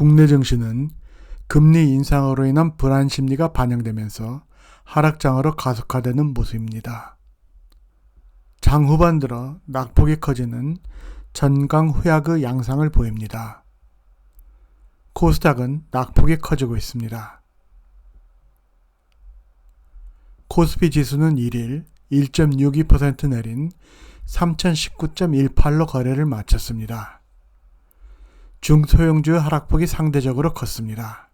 국내 증시는 금리 인상으로 인한 불안 심리가 반영되면서 하락장으로 가속화되는 모습입니다. 장 후반 들어 낙폭이 커지는 전강 후약의 양상을 보입니다. 코스닥은 낙폭이 커지고 있습니다. 코스피 지수는 1일 1.62% 내린 3019.18로 거래를 마쳤습니다. 중소형주의 하락폭이 상대적으로 컸습니다.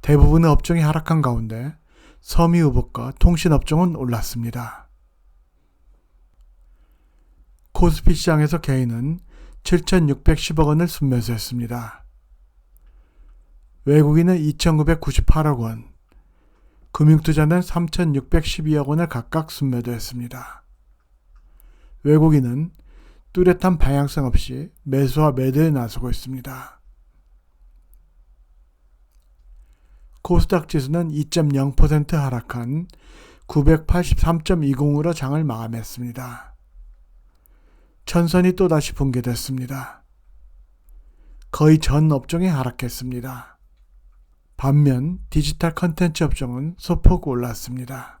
대부분의 업종이 하락한 가운데 섬유유복과 통신업종은 올랐습니다. 코스피 시장에서 개인은 7,610억 원을 순매수했습니다. 외국인은 2,998억 원, 금융투자는 3,612억 원을 각각 순매도했습니다. 외국인은 뚜렷한 방향성 없이 매수와 매도에 나서고 있습니다. 코스닥 지수는 2.0% 하락한 983.20으로 장을 마감했습니다. 천선이 또다시 붕괴됐습니다. 거의 전 업종이 하락했습니다. 반면 디지털 컨텐츠 업종은 소폭 올랐습니다.